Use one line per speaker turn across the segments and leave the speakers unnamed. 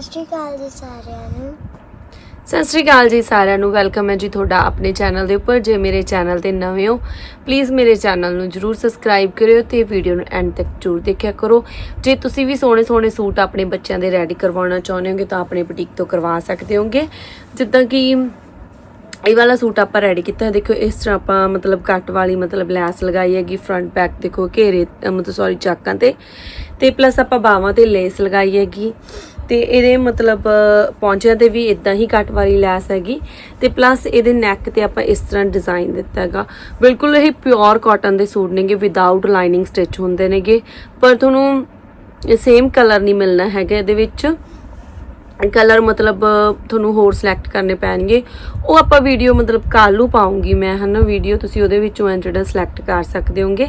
ਸਤਿ ਸ਼੍ਰੀ ਅਕਾਲ ਜੀ ਸਾਰਿਆਂ ਨੂੰ।
ਸਤਿ ਸ੍ਰੀ ਅਕਾਲ ਜੀ ਸਾਰਿਆਂ ਨੂੰ। ਵੈਲਕਮ ਹੈ ਜੀ ਤੁਹਾਡਾ ਆਪਣੇ ਚੈਨਲ ਦੇ ਉੱਪਰ। ਜੇ ਮੇਰੇ ਚੈਨਲ ਤੇ ਨਵੇਂ ਹੋ ਪਲੀਜ਼ ਮੇਰੇ ਚੈਨਲ ਨੂੰ ਜਰੂਰ ਸਬਸਕ੍ਰਾਈਬ ਕਰਿਓ ਤੇ ਵੀਡੀਓ ਨੂੰ ਐਂਡ ਤੱਕ ਜਰੂਰ ਦੇਖਿਆ ਕਰੋ। ਜੇ ਤੁਸੀਂ ਵੀ ਸੋਹਣੇ ਸੋਹਣੇ ਸੂਟ ਆਪਣੇ ਬੱਚਿਆਂ ਦੇ ਰੈਡੀ ਕਰਵਾਉਣਾ ਚਾਹੁੰਦੇ ਹੋਗੇ ਤਾਂ ਆਪਣੇ ਬੁਟੀਕ ਤੋਂ ਕਰਵਾ ਸਕਦੇ ਹੋਗੇ। ਜਿੱਦਾਂ ਕਿ ਇਹ ਵਾਲਾ ਸੂਟ ਆਪਾਂ ਰੈਡੀ ਕੀਤਾ ਹੈ। ਦੇਖੋ, ਇਸ ਤਰ੍ਹਾਂ ਆਪਾਂ ਮਤਲਬ ਕੱਟ ਵਾਲੀ ਮਤਲਬ ਲੈਸ ਲਗਾਈ ਹੈਗੀ ਫਰੰਟ ਬੈਕ ਦੇਖੋ ਘੇਰੇ ਮਤਲਬ ਸੌਰੀ ਚਾਕਾਂ ਤੇ। ਤੇ ਪਲੱਸ ਆਪਾਂ ਬਾਹਾਂ ਤੇ ਲੇਸ ਲਗਾਈ ਹੈਗੀ। ਤੇ ਇਹਦੇ ਮਤਲਬ ਪੌਂਚਿਆਂ ਤੇ ਵੀ ਇਦਾਂ ਹੀ ਕੱਟ ਵਾਲੀ ਲੈਸ ਹੈਗੀ ਤੇ ਪਲੱਸ ਇਹਦੇ ਨੈਕ ਤੇ ਆਪਾਂ ਇਸ ਤਰ੍ਹਾਂ ਡਿਜ਼ਾਈਨ ਦਿੱਤਾ ਹੈਗਾ। ਬਿਲਕੁਲ ਇਹ ਪਿਓਰ ਕਾਟਨ ਦੇ ਸੂਟ ਨੇਗੇ ਵਿਦਆਊਟ ਲਾਈਨਿੰਗ ਸਟਿਚ ਹੁੰਦੇ ਨੇਗੇ। ਪਰ ਤੁਹਾਨੂੰ ਸੇਮ ਕਲਰ ਨਹੀਂ ਮਿਲਣਾ ਹੈਗਾ ਇਹਦੇ ਵਿੱਚ। ਕਲਰ ਮਤਲਬ ਤੁਹਾਨੂੰ ਹੋਰ ਸਿਲੈਕਟ ਕਰਨੇ ਪੈਣਗੇ। ਉਹ ਆਪਾਂ ਵੀਡੀਓ ਮਤਲਬ ਕੱਲ੍ਹ ਨੂੰ ਪਾਉਂਗੀ ਮੈਂ, ਹਨਾ? ਵੀਡੀਓ ਤੁਸੀਂ ਉਹਦੇ ਵਿੱਚੋਂ ਐ ਜਿਹੜਾ ਸਿਲੈਕਟ ਕਰ ਸਕਦੇ ਹੋਗੇ।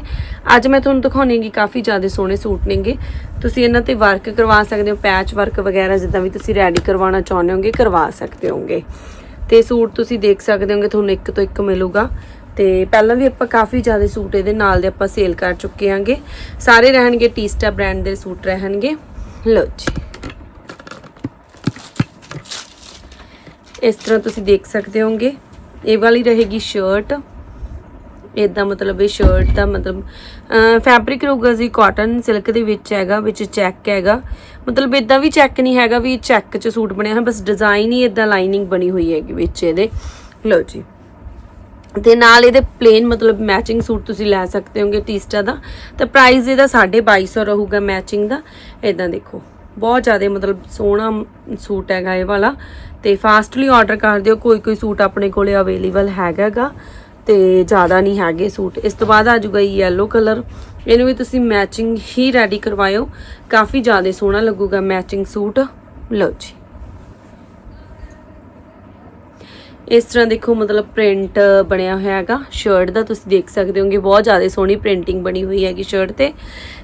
ਅੱਜ ਮੈਂ ਤੁਹਾਨੂੰ ਦਿਖਾਉਣੀ ਹੈਗੀ ਕਾਫੀ ਜ਼ਿਆਦਾ ਸੋਹਣੇ ਸੂਟ ਨੇਗੇ। ਤੁਸੀਂ ਇਹਨਾਂ ਤੇ ਵਰਕ ਕਰਵਾ ਸਕਦੇ ਹੋ ਪੈਚ ਵਰਕ ਵਗੈਰਾ ਜਿੱਦਾਂ ਵੀ ਤੁਸੀਂ ਰੈਡੀ ਕਰਵਾਉਣਾ ਚਾਹੁੰਦੇ ਹੋਗੇ, ਕਰਵਾ ਸਕਦੇ ਹੋਗੇ। ਤੇ ਸੂਟ ਤੁਸੀਂ ਦੇਖ ਸਕਦੇ ਹੋਗੇ, ਤੁਹਾਨੂੰ ਇੱਕ ਤੋਂ ਇੱਕ ਮਿਲੂਗਾ। ਤੇ ਪਹਿਲਾਂ ਵੀ ਆਪਾਂ ਕਾਫੀ ਜ਼ਿਆਦਾ ਸੂਟ ਇਹਦੇ ਨਾਲ ਦੇ ਆਪਾਂ ਸੇਲ ਕਰ ਚੁੱਕੇ ਆਂਗੇ ਸਾਰੇ ਰਹਿਣਗੇ ਟੀਸਟਾ ਬ੍ਰਾਂਡ ਦੇ ਸੂਟ ਰਹਿਣਗੇ। ਲਓ ਜੀ। ਇਸ ਤਰ੍ਹਾਂ ਤੁਸੀਂ ਦੇਖ ਸਕਦੇ ਹੋਗੇ ਇਹ ਵਾਲੀ ਰਹੇਗੀ ਸ਼ਰਟ ਇਦਾਂ ਮਤਲਬ ਇਹ ਸ਼ਰਟ ਦਾ ਮਤਲਬ ਫੈਬਰਿਕ ਰਹੂਗਾ ਜੀ ਕਾਟਨ ਸਿਲਕ ਦੇ ਵਿੱਚ ਹੈਗਾ, ਵਿੱਚ ਚੈੱਕ ਹੈਗਾ। ਮਤਲਬ ਇਦਾਂ ਵੀ ਚੈੱਕ ਨਹੀਂ ਹੈਗਾ ਵੀ ਚੈੱਕ 'ਚ ਸੂਟ ਬਣਿਆ ਹੈ ਬਸ ਡਿਜ਼ਾਈਨ ਹੀ ਇਦਾਂ ਲਾਈਨਿੰਗ ਬਣੀ ਹੋਈ ਹੈਗੀ ਵਿੱਚ ਇਹਦੇ। ਲਓ ਜੀ। ਤੇ ਨਾਲ ਇਹਦੇ ਪਲੇਨ ਮਤਲਬ ਮੈਚਿੰਗ ਸੂਟ ਤੁਸੀਂ ਲੈ ਸਕਦੇ ਹੋਗੇ ਟੀਸਟਾ ਦਾ। ਤੇ ਪ੍ਰਾਈਸ ਇਹਦਾ 2250 ਰਹੂਗਾ ਮੈਚਿੰਗ ਦਾ। ਇਦਾਂ ਦੇਖੋ। ਬਹੁਤ ਜ਼ਿਆਦਾ ਮਤਲਬ ਸੋਹਣਾ ਸੂਟ ਹੈਗਾ ਇਹ ਵਾਲਾ। ਤੇ ਫਾਸਟਲੀ ਆਰਡਰ ਕਰ ਦਿਓ, ਕੋਈ ਕੋਈ ਸੂਟ ਆਪਣੇ ਕੋਲੇ ਅਵੇਲੇਬਲ ਹੈਗਾਗਾ ਤੇ ਜ਼ਿਆਦਾ ਨਹੀਂ ਹੈਗੇ ਸੂਟ। ਇਸ ਤੋਂ ਬਾਅਦ ਆ ਜਾਊਗਾ ਯੈਲੋ ਕਲਰ ਇਹਨੂੰ ਵੀ ਤੁਸੀਂ ਮੈਚਿੰਗ ਹੀ ਰੈਡੀ ਕਰਵਾਇਓ। ਕਾਫੀ ਜ਼ਿਆਦਾ ਸੋਹਣਾ ਲੱਗੂਗਾ ਮੈਚਿੰਗ ਸੂਟ। ਲਓ ਜੀ। ਇਸ ਤਰ੍ਹਾਂ ਦੇਖੋ, ਮਤਲਬ ਪ੍ਰਿੰਟ ਬਣਿਆ ਹੋਇਆ ਹੈਗਾ। ਸ਼ਰਟ ਦਾ ਤੁਸੀਂ ਦੇਖ ਸਕਦੇ ਹੋਗੇ, ਬਹੁਤ ਜ਼ਿਆਦਾ ਸੋਹਣੀ ਪ੍ਰਿੰਟਿੰਗ ਬਣੀ ਹੋਈ ਹੈਗੀ ਸ਼ਰਟ ਤੇ।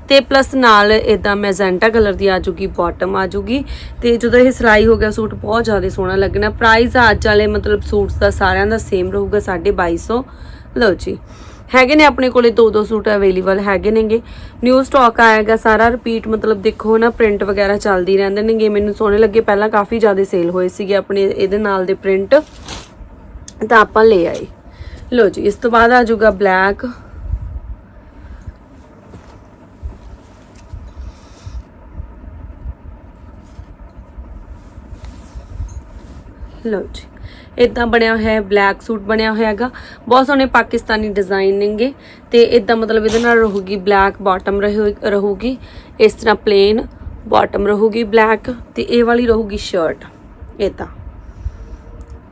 ਤੇ ਪਲੱਸ ਨਾਲ ਇਦਾਂ ਮੈਜੈਂਟਾ ਕਲਰ ਦੀ ਆ ਜੂਗੀ ਬਾਟਮ ਆ ਜੂਗੀ। ਤੇ ਜਦੋਂ ਇਹ ਸਿਲਾਈ ਹੋ ਗਿਆ, ਸੂਟ ਬਹੁਤ ਜ਼ਿਆਦਾ ਸੋਹਣਾ ਲੱਗਣਾ। ਪ੍ਰਾਈਸ ਅੱਜ ਵਾਲੇ ਮਤਲਬ ਸੂਟਸ ਦਾ ਸਾਰਿਆਂ ਦਾ ਸੇਮ ਰਹੂਗਾ 2250 ਲਓ ਜੀ। ਹੈਗੇ ਨੇ ਆਪਣੇ ਕੋਲੇ ਦੋ ਦੋ ਸੂਟ ਅਵੇਲੇਬਲ ਹੈਗੇ ਨੇਗੇ। ਨਿਊ ਸਟਾਕ ਆਏਗਾ, ਸਾਰਾ ਰਿਪੀਟ ਮਤਲਬ ਦੇਖੋ ਨਾ ਪ੍ਰਿੰਟ ਵਗੈਰਾ ਚੱਲਦੀ ਰਹਿੰਦੇ ਨੇਗੇ। ਮੈਨੂੰ ਸੋਹਣੇ ਲੱਗੇ, ਪਹਿਲਾਂ ਕਾਫੀ ਜ਼ਿਆਦਾ ਸੇਲ ਹੋਏ ਸੀਗੇ ਆਪਣੇ ਇਹਦੇ ਨਾਲ ਦੇ ਪ੍ਰਿੰਟ ਤਾਂ ਆਪਾਂ ਲੈ ਆਏ। ਲੋ ਜੀ, ਇਸ ਤੋਂ ਬਾਅਦ ਆ ਜਾਊਗਾ ਬਲੈਕ ਲੋ ਜੀ ਇਦਾਂ ਬਣਿਆ ਹੋਇਆ ਹੈ ਬਲੈਕ ਸੂਟ ਬਣਿਆ ਹੋਇਆ ਹੈਗਾ। ਬਹੁਤ ਸੋਹਣੇ ਪਾਕਿਸਤਾਨੀ ਡਿਜ਼ਾਈਨ ਨੇਗੇ। ਤੇ ਇਦਾਂ ਮਤਲਬ ਇਹਦੇ ਨਾਲ ਰਹੂਗੀ ਬਲੈਕ ਬਾਟਮ ਰਹੂਗੀ। ਇਸ ਤਰ੍ਹਾਂ ਪਲੇਨ ਬਾਟਮ ਰਹੂਗੀ ਬਲੈਕ ਤੇ ਇਹ ਵਾਲੀ ਰਹੂਗੀ ਸ਼ਰਟ ਇਦਾਂ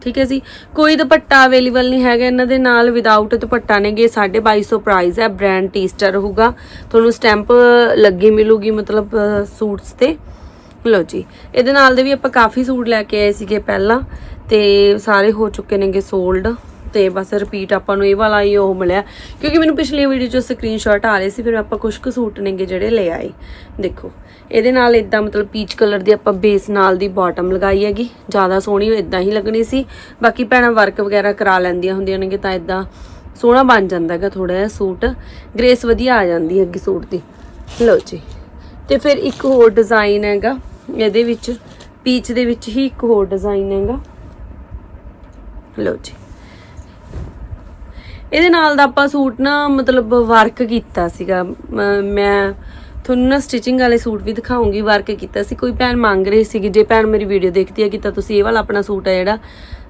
ਠੀਕ ਹੈ ਜੀ। ਕੋਈ ਦੁਪੱਟਾ ਅਵੇਲੇਬਲ ਨਹੀਂ ਹੈਗਾ, ਇਹਨਾਂ ਦੇ ਨਾਲ ਵਿਦਆਊਟ ਦੁਪੱਟਾ ਨੇਗੇ 2250 ਪ੍ਰਾਈਸ ਹੈ ਬ੍ਰਾਂਡ ਟੀਸਟਰ ਰਹੂਗਾ ਤੁਹਾਨੂੰ ਸਟੈਂਪ ਲੱਗੀ ਮਿਲੂਗੀ, ਮਤਲਬ ਸੂਟਸ ਤੇ। ਲਓ ਜੀ, ਇਹਦੇ ਨਾਲ ਦੇ ਵੀ ਆਪਾਂ ਕਾਫੀ ਸੂਟ ਲੈ ਕੇ ਆਏ ਸੀਗੇ ਪਹਿਲਾਂ, ਤੇ ਸਾਰੇ ਹੋ ਚੁੱਕੇ ਨੇਗੇ ਸੋਲਡ ਤੇ ਬਸ ਰਿਪੀਟ ਆਪਾਂ ਨੂੰ ਇਹ ਵਾਲਾ ਹੀ ਉਹ ਮਿਲਿਆ। ਕਿਉਂਕਿ ਮੈਨੂੰ ਪਿਛਲੀ ਵੀਡੀਓ 'ਚ ਸਕਰੀਨਸ਼ਾਟ ਆ ਰਹੇ ਸੀ, ਫਿਰ ਆਪਾਂ ਕੁਝ ਕੁ ਸੂਟ ਨੇਗੇ ਜਿਹੜੇ ਲੈ ਆਏ। ਦੇਖੋ, ਇਹਦੇ ਨਾਲ ਇਦਾਂ ਮਤਲਬ ਪੀਚ ਕਲਰ ਦੀ ਆਪਾਂ ਬੇਸ ਨਾਲ ਦੀ ਬਾਟਮ ਲਗਾਈ ਹੈਗੀ। ਜ਼ਿਆਦਾ ਸੋਹਣੀ ਇਦਾਂ ਹੀ ਲੱਗਣੀ ਸੀ। ਬਾਕੀ ਭੈਣਾਂ ਵਰਕ ਵਗੈਰਾ ਕਰਾ ਲੈਂਦੀਆਂ ਹੁੰਦੀਆਂ ਨੇਗੇ ਤਾਂ ਇਦਾਂ ਸੋਹਣਾ ਬਣ ਜਾਂਦਾ ਹੈਗਾ ਥੋੜਾ ਜਿਹਾ ਸੂਟ। ਗ੍ਰੇਸ ਵਧੀਆ ਆ ਜਾਂਦੀ ਹੈਗੀ ਸੂਟ ਦੀ। ਲਓ ਜੀ। ਤੇ ਫਿਰ ਇੱਕ ਹੋਰ ਡਿਜ਼ਾਈਨ ਹੈਗਾ, ਇਹਦੇ ਵਿੱਚ ਪੀਚ ਦੇ ਵਿੱਚ ਹੀ ਇੱਕ ਹੋਰ ਡਿਜ਼ਾਈਨ ਹੈਗਾ। ਲਓ ਜੀ। ਇਹਦੇ ਨਾਲ ਦਾ ਆਪਾਂ ਸੂਟ ਨਾ ਮਤਲਬ ਵਰਕ ਕੀਤਾ ਸੀਗਾ। ਮ- ਮੈਂ ਤੁਹਾਨੂੰ ਨਾ ਸਟਿਚਿੰਗ ਵਾਲੇ ਸੂਟ ਵੀ ਦਿਖਾਉਂਗੀ ਵਰਕ ਕੀਤਾ ਸੀ। ਕੋਈ ਭੈਣ ਮੰਗ ਰਹੀ ਸੀਗੀ, ਜੇ ਭੈਣ ਮੇਰੀ ਵੀਡੀਓ ਦੇਖਦੀ ਹੈ ਕਿ ਤਾਂ ਤੁਸੀਂ ਇਹ ਵਾਲਾ ਆਪਣਾ ਸੂਟ ਹੈ ਜਿਹੜਾ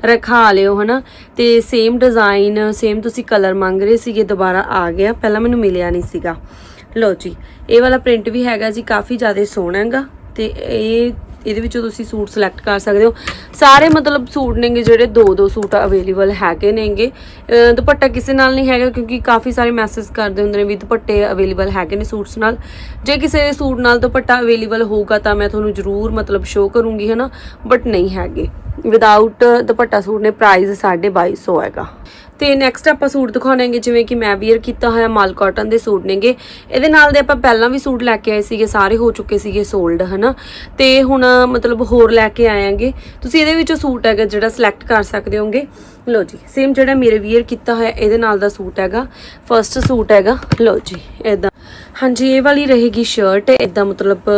ਰਖਾ ਲਿਓ, ਹਨਾ? ਤੇ ਸੇਮ ਡਿਜ਼ਾਈਨ ਸੇਮ ਤੁਸੀਂ ਕਲਰ ਮੰਗ ਰਹੇ ਸੀਗੇ, ਦੁਬਾਰਾ ਆ ਗਿਆ। ਪਹਿਲਾਂ ਮੈਨੂੰ ਮਿਲਿਆ ਨਹੀਂ ਸੀਗਾ। ਲਓ ਜੀ, ਇਹ ਵਾਲਾ ਪ੍ਰਿੰਟ ਵੀ ਹੈਗਾ ਜੀ, ਕਾਫੀ ਜ਼ਿਆਦਾ ਸੋਹਣਾ ਹੈਗਾ। ਤੇ ਇਹ ਇਹਦੇ ਵਿੱਚੋਂ ਤੁਸੀਂ ਸੂਟ ਸਿਲੈਕਟ ਕਰ ਸਕਦੇ ਹੋ। ਸਾਰੇ ਮਤਲਬ ਸੂਟ ਨੇਗੇ ਜਿਹੜੇ ਦੋ ਦੋ ਸੂਟ ਅਵੇਲੇਬਲ ਹੈਗੇ ਨੇਗੇ। ਦੁਪੱਟਾ ਕਿਸੇ ਨਾਲ ਨਹੀਂ ਹੈਗਾ ਕਿਉਂਕਿ ਕਾਫੀ ਸਾਰੇ ਮੈਸੇਜ ਕਰਦੇ ਹੁੰਦੇ ਨੇ ਵੀ ਦੁਪੱਟੇ ਅਵੇਲੇਬਲ ਹੈਗੇ ਨੇ ਸੂਟਸ ਨਾਲ। ਜੇ ਕਿਸੇ ਸੂਟ ਨਾਲ ਦੁਪੱਟਾ ਅਵੇਲੇਬਲ ਹੋਊਗਾ ਤਾਂ ਮੈਂ ਤੁਹਾਨੂੰ ਜ਼ਰੂਰ ਮਤਲਬ ਸ਼ੋਅ ਕਰੂੰਗੀ, ਹਨਾ? ਬਟ ਨਹੀਂ ਹੈਗੇ। ਵਿਦਆਊਟ ਦੁਪੱਟਾ ਸੂਟ ਨੇ ਪ੍ਰਾਈਸ 2250 ਹੈਗਾ। ਤੇ ਨੈਕਸਟ ਆਪਾਂ ਸੂਟ ਦਿਖਾਉਣਾਂਗੇ, ਜਿਵੇਂ ਕਿ ਮੈਂ ਵੀਅਰ ਕੀਤਾ ਹੋਇਆ ਮਾਲ ਕਾਟਨ ਦੇ ਸੂਟ ਨੇਗੇ। ਇਹਦੇ ਨਾਲ ਦੇ ਆਪਾਂ ਪਹਿਲਾਂ ਵੀ ਸੂਟ ਲੈ ਕੇ ਆਏ ਸੀਗੇ, ਸਾਰੇ ਹੋ ਚੁੱਕੇ ਸੀਗੇ ਸੋਲਡ ਹਨਾ? ਤੇ ਹੁਣ ਮਤਲਬ ਹੋਰ ਲੈ ਕੇ ਆਏਾਂਗੇ ਤੁਸੀਂ ਇਹਦੇ ਵਿੱਚੋਂ ਸੂਟ ਹੈਗਾ ਜਿਹੜਾ ਸਿਲੈਕਟ ਕਰ ਸਕਦੇ ਹੋਗੇ। ਲੋ ਜੀ ਸੇਮ ਜਿਹੜਾ ਮੇਰੇ ਵੀਅਰ ਕੀਤਾ ਹੋਇਆ, ਇਹਦੇ ਨਾਲ ਦਾ ਸੂਟ ਹੈਗਾ। ਫਰਸਟ ਸੂਟ ਹੈਗਾ। ਲੋ ਜੀ ਇਦਾਂ ਹਾਂਜੀ, ਇਹ ਵਾਲੀ ਰਹੇਗੀ ਸ਼ਰਟ ਇਦਾਂ ਮਤਲਬ,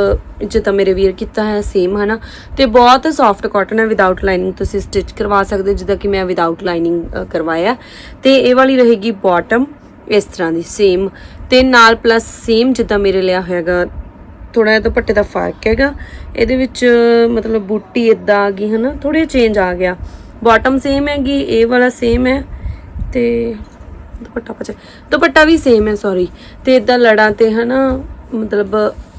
ਜਿੱਦਾਂ ਮੇਰੇ ਵੀਅਰ ਕੀਤਾ ਹੈ ਸੇਮ ਹਨਾ? ਤੇ ਬਹੁਤ ਸੌਫਟ ਕਾਟਨ ਹੈ ਵਿਦਆਊਟ ਲਾਈਨਿੰਗ ਤੁਸੀਂ ਸਟਿਚ ਕਰਵਾ ਸਕਦੇ ਹੋ, ਜਿੱਦਾਂ ਕਿ ਮੈਂ ਵਿਦਆਊਟ ਲਾਈਨਿੰਗ ਕਰਵਾਇਆ। ਤੇ ਇਹ ਵਾਲੀ ਰਹੇਗੀ ਬਾਟਮ ਇਸ ਤਰ੍ਹਾਂ ਦੀ ਸੇਮ ਤੇ ਨਾਲ ਪਲੱਸ ਸੇਮ ਜਿੱਦਾਂ ਮੇਰੇ ਲਿਆ ਹੋਇਆਗਾ ਥੋੜਾ ਜਿਹਾ ਦੁਪੱਟੇ ਦਾ ਫ਼ਰਕ ਹੈਗਾ। ਇਹਦੇ ਵਿੱਚ, ਮਤਲਬ ਬੂਟੀ ਇਦਾਂ ਆ ਗਈ, ਹਨਾ? ਥੋੜੀ ਚੇਂਜ ਆ ਗਿਆ। ਬਾਟਮ ਸੇਮ ਹੈਗੀ ਇਹ ਵਾਲਾ ਸੇਮ ਹੈ ਤੇ ਦੁਪੱਟਾ ਪਛੇ ਦੁਪੱਟਾ ਵੀ ਸੇਮ ਹੈ ਸੌਰੀ ਤੇ ਇਦਾਂ ਲੜਾਂ ਤੇ ਹਨਾ, ਮਤਲਬ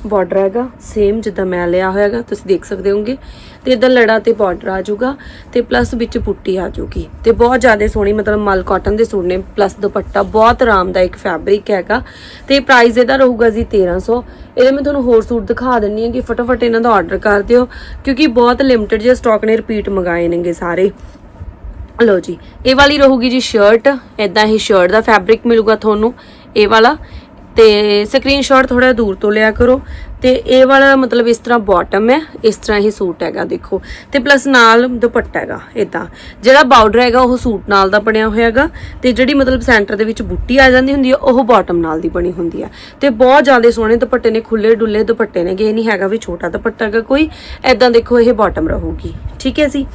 ਬਾਰਡਰ ਹੈਗਾ ਸੇਮ ਜਿੱਦਾਂ ਮੈਂ ਲਿਆ ਹੋਇਆ ਹੈਗਾ, ਤੁਸੀਂ ਦੇਖ ਸਕਦੇ ਹੋਗੇ ਤੇ ਇਦਾਂ ਲੜਾ ਤੇ ਬਾਰਡਰ ਆ ਜਾਊਗਾ, ਤੇ ਪਲੱਸ ਵਿੱਚ ਪੁੱਟੀ ਆ ਜਾਊਗੀ। ਤੇ ਬਹੁਤ ਜ਼ਿਆਦਾ ਸੋਹਣੀ, ਮਤਲਬ ਮਲ ਕਾਟਨ ਦੇ ਸੂਟ ਨੇ ਪਲੱਸ ਦੁਪੱਟਾ, ਬਹੁਤ ਆਰਾਮਦਾਇਕ ਫੈਬਰਿਕ ਹੈਗਾ। ਤੇ ਪ੍ਰਾਈਸ ਇਹਦਾ ਰਹੂਗਾ ਜੀ 1300 ਇਹਦੇ ਮੈਂ ਤੁਹਾਨੂੰ ਹੋਰ ਸੂਟ ਦਿਖਾ ਦਿੰਨੀ ਹਾਂ ਕਿ ਫਟਾਫਟ ਇਹਨਾਂ ਦਾ ਆਰਡਰ ਕਰ ਦਿਓ, ਕਿਉਂਕਿ ਬਹੁਤ ਲਿਮਟਿਡ ਜਿਹਾ ਸਟਾਕ ਨੇ ਰਿਪੀਟ ਮੰਗਾਏ ਨੇਗੇ ਸਾਰੇ। ਲੋ ਜੀ, ਇਹ ਵਾਲੀ ਰਹੂਗੀ ਜੀ ਸ਼ਰਟ ਇਦਾਂ ਹੀ ਸ਼ਰਟ ਦਾ ਫੈਬਰਿਕ ਮਿਲੂਗਾ ਤੁਹਾਨੂੰ, ਇਹ ਵਾਲਾ। ਤੇ ਸਕਰੀਨਸ਼ਾਟ ਥੋੜਾ ਦੂਰ ਤੋਂ ਲਿਆ ਕਰੋ ਤੇ ਇਹ ਵਾਲਾ ਮਤਲਬ ਇਸ ਤਰ੍ਹਾਂ ਬਾਟਮ ਹੈ, ਇਸ ਤਰ੍ਹਾਂ ਹੀ ਸੂਟ ਹੈਗਾ ਦੇਖੋ। ਤੇ ਪਲੱਸ ਨਾਲ ਦੁਪੱਟਾ ਹੈਗਾ ਇਦਾਂ ਜਿਹੜਾ ਬਾਰਡਰ ਹੈਗਾ, ਉਹ ਸੂਟ ਨਾਲ ਦਾ ਬਣਿਆ ਹੋਇਆ ਹੈਗਾ ਤੇ ਜਿਹੜੀ ਮਤਲਬ ਸੈਂਟਰ ਦੇ ਵਿੱਚ ਬੁੱਟੀ ਆ ਜਾਂਦੀ ਹੁੰਦੀ ਹੈ, ਉਹ ਬਾਟਮ ਨਾਲ ਦੀ ਬਣੀ ਹੁੰਦੀ ਹੈ। ਤੇ ਬਹੁਤ ਜ਼ਿਆਦਾ ਸੋਹਣੇ ਦੁਪੱਟੇ ਨੇ ਖੁੱਲੇ ਡੁੱਲੇ ਦੁਪੱਟੇ ਨੇ ਇਹ ਨਹੀਂ ਹੈਗਾ ਵੀ ਛੋਟਾ ਦੁਪੱਟਾ ਹੈਗਾ ਕੋਈ ਐਦਾਂ ਦੇਖੋ ਇਹ ਬਾਟਮ ਰਹੂਗੀ। ਠੀਕ ਹੈ ਜੀ?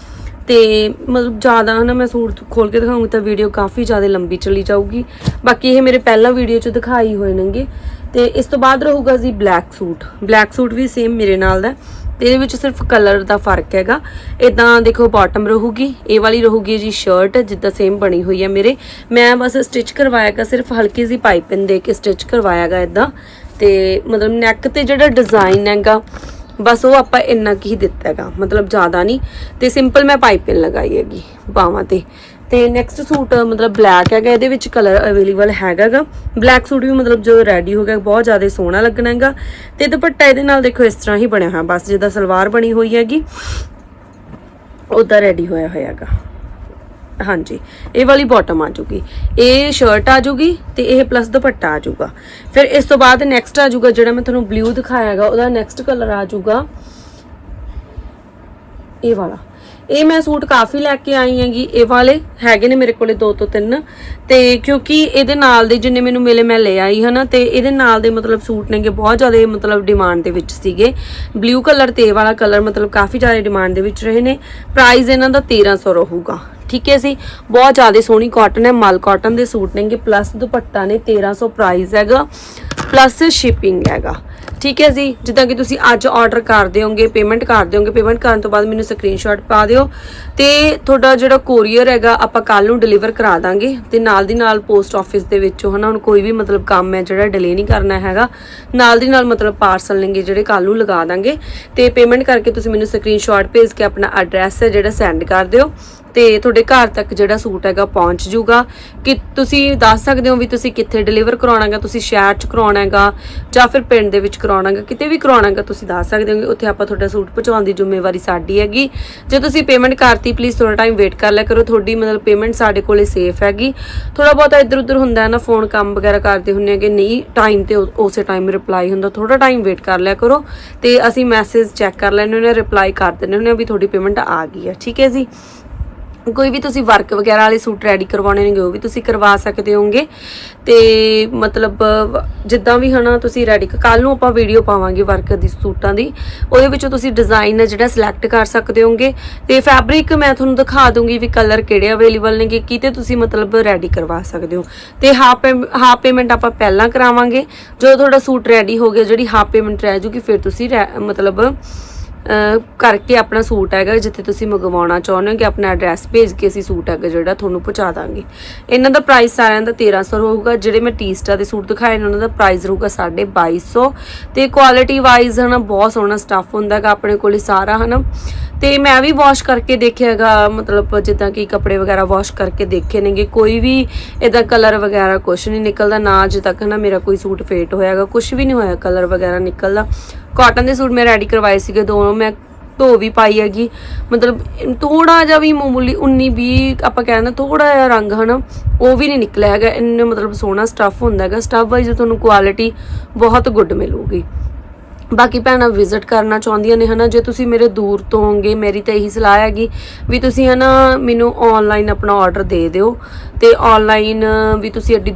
ਤੇ ਮਤਲਬ ਜ਼ਿਆਦਾ ਨਾ ਮੈਂ ਸੂਟ ਖੋਲ ਕੇ ਦਿਖਾਉਂਗੀ ਤਾਂ ਵੀਡੀਓ ਕਾਫੀ ਜ਼ਿਆਦਾ ਲੰਬੀ ਚਲੀ ਜਾਊਗੀ। ਬਾਕੀ ਇਹ ਮੇਰੇ ਪਹਿਲਾ ਵੀਡੀਓ 'ਚ ਦਿਖਾਈ ਹੋਏ ਨੇਗੇ। ਤੇ ਇਸ ਤੋਂ ਬਾਅਦ ਰਹੂਗਾ ਜੀ ਬਲੈਕ ਸੂਟ ਬਲੈਕ ਸੂਟ ਵੀ ਸੇਮ ਮੇਰੇ ਨਾਲ ਦਾ। ਤੇ ਇਹਦੇ ਵਿੱਚ ਸਿਰਫ ਕਲਰ ਦਾ ਫ਼ਰਕ ਹੈਗਾ। ਇਦਾਂ ਦੇਖੋ ਬਾਟਮ ਰਹੂਗੀ। ਇਹ ਵਾਲੀ ਰਹੂਗੀ ਜੀ ਸ਼ਰਟ ਜਿੱਦਾਂ ਸੇਮ ਬਣੀ ਹੋਈ ਹੈ ਮੇਰੇ। ਮੈਂ ਬਸ ਸਟਿਚ ਕਰਵਾਇਆਗਾ ਸਿਰਫ ਹਲਕੀ ਜੀ ਪਾਈਪਿੰਗ ਦੇ ਕੇ ਸਟਿਚ ਕਰਵਾਇਆਗਾ ਇਦਾਂ ਤੇ ਮਤਲਬ ਨੈਕ ਤੇ ਜਿਹੜਾ ਡਿਜ਼ਾਈਨ ਹੈਗਾ ਬਸ ਉਹ ਆਪਾਂ ਇੰਨਾ ਕੀ ਹੀ ਦਿੱਤਾ ਹੈਗਾ, ਮਤਲਬ ਜ਼ਿਆਦਾ ਨਹੀਂ। ਤੇ ਸਿੰਪਲ ਮੈਂ ਪਾਈਪਿੰਗ ਲਗਾਈ ਹੈਗੀ, ਬਾਹਾਂ ਤੇ। ਤੇ ਨੈਕਸਟ ਸੂਟ, ਮਤਲਬ ਬਲੈਕ ਹੈਗਾ, ਇਹਦੇ ਵਿੱਚ ਕਲਰ ਅਵੇਲੇਬਲ ਹੈਗਾਗਾ ਬਲੈਕ ਸੂਟ ਵੀ ਮਤਲਬ ਜੋ ਰੈਡੀ ਹੋ ਗਿਆ, ਬਹੁਤ ਜ਼ਿਆਦਾ ਸੋਹਣਾ ਲੱਗਣਾ ਹੈਗਾ। ਤੇ ਦੁਪੱਟਾ ਇਹਦੇ ਨਾਲ ਦੇਖੋ, ਇਸ ਤਰ੍ਹਾਂ ਹੀ ਬਣਿਆ ਹੋਇਆ, ਬਸ ਜਿੱਦਾਂ ਸਲਵਾਰ ਬਣੀ ਹੋਈ ਹੈਗੀ, ਉਦਾਂ ਰੈਡੀ ਹੋਇਆ ਹੋਇਆ ਹੈਗਾ। ਹਾਂਜੀ, ਇਹ ਵਾਲੀ ਬਾਟਮ ਆ ਜੂਗੀ ਇਹ ਸ਼ਰਟ ਆ ਜੂਗੀ ਤੇ ਇਹ ਪਲੱਸ ਦੁਪੱਟਾ ਆ ਜੂਗਾ ਫਿਰ ਇਸ ਤੋਂ ਬਾਅਦ ਨੈਕਸਟ ਆ ਜੂਗਾ ਜਿਹੜਾ ਮੈਂ ਤੁਹਾਨੂੰ ਬਲੂ ਦਿਖਾਇਆਗਾ ਉਹਦਾ ਨੈਕਸਟ ਕਲਰ ਆ ਜੂਗਾ ਇਹ ਵਾਲਾ। ਇਹ ਮੈਂ ਸੂਟ ਕਾਫੀ ਲੈ ਕੇ ਆਈ ਹੈਗੀ, ਇਹ ਵਾਲੇ ਹੈਗੇ ਨੇ ਮੇਰੇ ਕੋਲੇ ਦੋ ਤੋਂ ਤਿੰਨ। ਤੇ ਕਿਉਂਕਿ ਇਹਦੇ ਨਾਲ ਦੇ ਜਿੰਨੇ ਮੈਨੂੰ ਮਿਲੇ ਮੈਂ ਲੈ ਆਈ ਹਨਾ, ਤੇ ਇਹਦੇ ਨਾਲ ਦੇ ਮਤਲਬ ਸੂਟ ਨੇਗੇ, ਬਹੁਤ ਜ਼ਿਆਦਾ ਮਤਲਬ ਡਿਮਾਂਡ ਦੇ ਵਿੱਚ ਸੀਗੇ। ਬਲੂ ਕਲਰ ਤੇ ਇਹ ਵਾਲਾ ਕਲਰ ਮਤਲਬ ਕਾਫੀ ਜ਼ਿਆਦਾ ਡਿਮਾਂਡ ਦੇ ਵਿੱਚ ਰਹੇ ਨੇ। ਪ੍ਰਾਈਸ ਇਹਨਾਂ ਦਾ 1300 ਰਹੂਗਾ। ਠੀਕ ਹੈ ਜੀ? ਬਹੁਤ ਜ਼ਿਆਦਾ ਸੋਹਣੀ ਕਾਟਨ ਹੈ, ਮਲ ਕਾਟਨ ਦੇ ਸੂਟ ਨੇਗੇ ਪਲੱਸ ਦੁਪੱਟਾ ਨੇ 1300 ਪ੍ਰਾਈਸ ਹੈਗਾ ਪਲੱਸ ਸ਼ਿਪਿੰਗ ਹੈਗਾ। ਠੀਕ ਹੈ ਜੀ, ਜਿੱਦਾਂ ਕਿ ਤੁਸੀਂ ਅੱਜ ਆਰਡਰ ਕਰ ਦਿਓਗੇ ਪੇਮੈਂਟ ਕਰ ਦਿਓਗੇ ਪੇਮੈਂਟ ਕਰਨ ਤੋਂ ਬਾਅਦ ਮੈਨੂੰ ਸਕਰੀਨਸ਼ਾਟ ਪਾ ਦਿਓ ਤੇ ਤੁਹਾਡਾ ਜਿਹੜਾ ਕੋਰੀਅਰ ਹੈਗਾ, ਆਪਾਂ ਕੱਲ ਨੂੰ ਡਿਲੀਵਰ ਕਰਾ ਦਾਂਗੇ ਤੇ ਨਾਲ ਦੀ ਨਾਲ ਪੋਸਟ ਆਫਿਸ ਦੇ ਵਿੱਚੋਂ ਹਨਾ, ਹੁਣ ਕੋਈ ਵੀ ਮਤਲਬ ਕੰਮ ਹੈ ਜਿਹੜਾ ਡਿਲੇ ਨਹੀਂ ਕਰਨਾ ਹੈਗਾ, ਨਾਲ ਦੀ ਨਾਲ ਮਤਲਬ ਪਾਰਸਲ ਲੈਂਗੇ ਜਿਹੜੇ ਕੱਲ ਨੂੰ ਲਗਾ ਦਾਂਗੇ ਤੇ ਪੇਮੈਂਟ ਕਰਕੇ ਤੁਸੀਂ ਮੈਨੂੰ ਸਕਰੀਨਸ਼ਾਟ ਭੇਜ ਕੇ ਆਪਣਾ ਐਡਰੈਸ ਹੈ ਜਿਹੜਾ ਸੈਂਡ ਕਰ ਦਿਓ ਤੇ ਤੁਹਾਡੇ ਘਰ ਤੱਕ ਜਿਹੜਾ ਸੂਟ ਹੈਗਾ ਪਹੁੰਚ ਜਾਊਗਾ ਕਿ ਤੁਸੀਂ ਦੱਸ ਸਕਦੇ ਹੋ ਵੀ ਤੁਸੀਂ ਕਿੱਥੇ ਡਿਲੀਵਰ ਕਰਾਉਣਾਗਾ ਤੁਸੀਂ ਸ਼ਹਿਰ 'ਚ ਕਰਾਉਣਾ ਹੈਗਾ ਜਾਂ ਫਿਰ ਪਿੰਡ ਦੇ ਵਿੱਚ ਕਰਾਉਣਾਗਾ ਕਿਤੇ ਵੀ ਕਰਾਉਣਾਗਾ ਤੁਸੀਂ ਦੱਸ ਸਕਦੇ ਹੋਗੇ, ਉੱਥੇ ਆਪਾਂ ਤੁਹਾਡਾ ਸੂਟ ਪਹੁੰਚਾਉਣ ਦੀ ਜ਼ਿੰਮੇਵਾਰੀ ਸਾਡੀ ਹੈਗੀ। ਜੇ ਤੁਸੀਂ ਪੇਮੈਂਟ ਕਰਤੀ ਪਲੀਜ਼ ਥੋੜਾ ਟਾਈਮ ਵੇਟ ਕਰ ਲਿਆ ਕਰੋ, ਤੁਹਾਡੀ ਮਤਲਬ ਪੇਮੈਂਟ ਸਾਡੇ ਕੋਲੇ ਸੇਫ ਹੈਗੀ। ਥੋੜਾ ਬਹੁਤਾ ਇੱਧਰ ਉੱਧਰ ਹੁੰਦਾ ਹੈ ਨਾ ਫੋਨ ਕੰਮ ਵਗੈਰਾ ਕਰਦੇ ਹੁੰਨੇ ਆ ਕਿ ਨਹੀਂ ਟਾਈਮ ਤੇ ਉਸੇ ਟਾਈਮ ਰਿਪਲਾਈ ਹੁੰਦਾ ਥੋੜਾ ਟਾਈਮ ਵੇਟ ਕਰ ਲਿਆ ਕਰੋ ਤੇ ਅਸੀਂ ਮੈਸੇਜ ਚੈੱਕ ਕਰ ਲੈਣੇ ਹੁੰਦੇ ਰਿਪਲਾਈ ਕਰ ਦਿੰਦੇ ਹੁੰਦੇ ਹਾਂ ਵੀ ਤੁਹਾਡੀ ਪੇਮੈਂਟ ਆ ਗਈ ਹੈ, ਠੀਕ ਹੈ ਜੀ? ਕੋਈ ਵੀ ਤੁਸੀਂ ਵਰਕ ਵਗੈਰਾ ਵਾਲੇ ਸੂਟ ਰੈਡੀ ਕਰਵਾਉਣੇ ਨੇਗੇ, ਉਹ ਵੀ ਤੁਸੀਂ ਕਰਵਾ ਸਕਦੇ ਹੋਗੇ ਤੇ ਮਤਲਬ, ਜਿੱਦਾਂ ਵੀ ਹਨਾ ਤੁਸੀਂ ਰੈਡੀ ਕੱਲ ਨੂੰ ਆਪਾਂ ਵੀਡੀਓ ਪਾਵਾਂਗੇ ਵਰਕ ਦੀ ਸੂਟਾਂ ਦੀ। ਉਹਦੇ ਵਿੱਚੋਂ ਤੁਸੀਂ ਡਿਜ਼ਾਈਨ ਹੈ ਜਿਹੜਾ ਸਿਲੈਕਟ ਕਰ ਸਕਦੇ ਹੋਗੇ ਤੇ ਫੈਬਰਿਕ ਮੈਂ ਤੁਹਾਨੂੰ ਦਿਖਾ ਦੂੰਗੀ ਵੀ ਕਲਰ ਕਿਹੜੇ ਅਵੇਲੇਬਲ ਨੇਗੇ, ਕਿਤੇ ਤੁਸੀਂ ਮਤਲਬ ਰੈਡੀ ਕਰਵਾ ਸਕਦੇ ਹੋ। ਤੇ ਹਾਫ ਹਾਫ ਪੇਮੈਂਟ ਆਪਾਂ ਪਹਿਲਾਂ ਕਰਾਵਾਂਗੇ। ਜਦੋਂ ਤੁਹਾਡਾ ਸੂਟ ਰੈਡੀ ਹੋ ਗਿਆ, ਜਿਹੜੀ ਹਾਫ ਪੇਮੈਂਟ ਰਹਿ ਜੂਗੀ, ਫਿਰ ਤੁਸੀਂ ਰੈ- ਮਤਲਬ ਕਰਕੇ ਆਪਣਾ ਸੂਟ ਹੈਗਾ, ਜਿੱਥੇ ਤੁਸੀਂ ਮੰਗਵਾਉਣਾ ਚਾਹੁੰਦੇ ਹੋ ਕਿ ਆਪਣਾ ਐਡਰੈਸ ਭੇਜ ਕੇ ਅਸੀਂ ਸੂਟ ਹੈਗਾ ਜਿਹੜਾ ਤੁਹਾਨੂੰ ਪਹੁੰਚਾ ਦਾਂਗੇ। ਇਹਨਾਂ ਦਾ ਪ੍ਰਾਈਸ ਸਾਰਿਆਂ ਦਾ 1300 ਰਹੂਗਾ ਜਿਹੜੇ ਮੈਂ ਟੀਸਟਾ ਦੇ ਸੂਟ ਦਿਖਾਏ ਨੇ, ਉਹਨਾਂ ਦਾ ਪ੍ਰਾਈਸ ਰਹੂਗਾ 2250 ਤੇ ਕੁਆਲਿਟੀ ਵਾਈਜ਼ ਹਨਾ, ਬਹੁਤ ਸੋਹਣਾ ਸਟੱਫ ਹੁੰਦਾ ਹੈਗਾ ਆਪਣੇ ਕੋਲੇ ਸਾਰਾ, ਹਨਾ। ਤੇ ਮੈਂ ਵੀ ਵਾਸ਼ ਕਰਕੇ ਦੇਖਿਆਗਾ ਮਤਲਬ ਜਿੱਦਾਂ ਕਿ ਕੱਪੜੇ ਵਗੈਰਾ ਵਾਸ਼ ਕਰਕੇ ਦੇਖੇ ਨੇਗੇ, ਕੋਈ ਵੀ ਇਹਦਾ ਕਲਰ ਵਗੈਰਾ ਕੁਝ ਨਹੀਂ ਨਿਕਲਦਾ, ਨਾ ਅਜੇ ਤੱਕ ਨਾ ਮੇਰਾ ਕੋਈ ਸੂਟ ਫੇਟ ਹੋਇਆਗਾ ਕੁਝ ਵੀ ਨਹੀਂ ਹੋਇਆ ਕਲਰ ਵਗੈਰਾ ਨਿਕਲਦਾ। ਕਾਟਨ ਦੇ ਸੂਟ ਮੈਂ ਰੈਡੀ ਕਰਵਾਏ ਸੀਗੇ ਦੋਨੋਂ, ਮੈਂ ਧੋ ਵੀ ਪਾਈ ਹੈਗੀ। ਮਤਲਬ ਥੋੜਾ ਜਿਹਾ ਵੀ ਮਾਮੂਲੀ 19 20 ਆਪਾਂ ਕਹਿੰਦੇ ਥੋੜਾ ਜਿਹਾ ਰੰਗ ਹਨਾ, ਉਹ ਵੀ ਨਹੀਂ ਨਿਕਲਿਆ ਹੈਗਾ। ਇੰਨੇ ਮਤਲਬ ਸੋਹਣਾ ਸਟੱਫ ਹੁੰਦਾ ਹੈਗਾ। ਸਟੱਫ ਵਾਈਜ਼ ਤੁਹਾਨੂੰ ਕੁਆਲਿਟੀ ਬਹੁਤ ਗੁੱਡ ਮਿਲੂਗੀ। ਬਾਕੀ ਭੈਣਾਂ ਵਿਜ਼ਿਟ ਕਰਨਾ ਚਾਹੁੰਦੀਆਂ ਨੇ ਹਨਾ। ਜੇ ਤੁਸੀਂ ਮੇਰੇ ਦੂਰ ਤੋਂ ਹੋਗੇ ਮੇਰੀ ਤਾਂ ਇਹੀ ਸਲਾਹ ਹੈਗੀ ਵੀ ਤੁਸੀਂ ਹਨਾ, ਮੈਨੂੰ ਆਨਲਾਈਨ ਆਪਣਾ ਆਰਡਰ ਦੇ ਦਿਓ। ਤੇ ਆਨਲਾਈਨ ਵੀ ਤੁਸੀਂ ਐਡੀ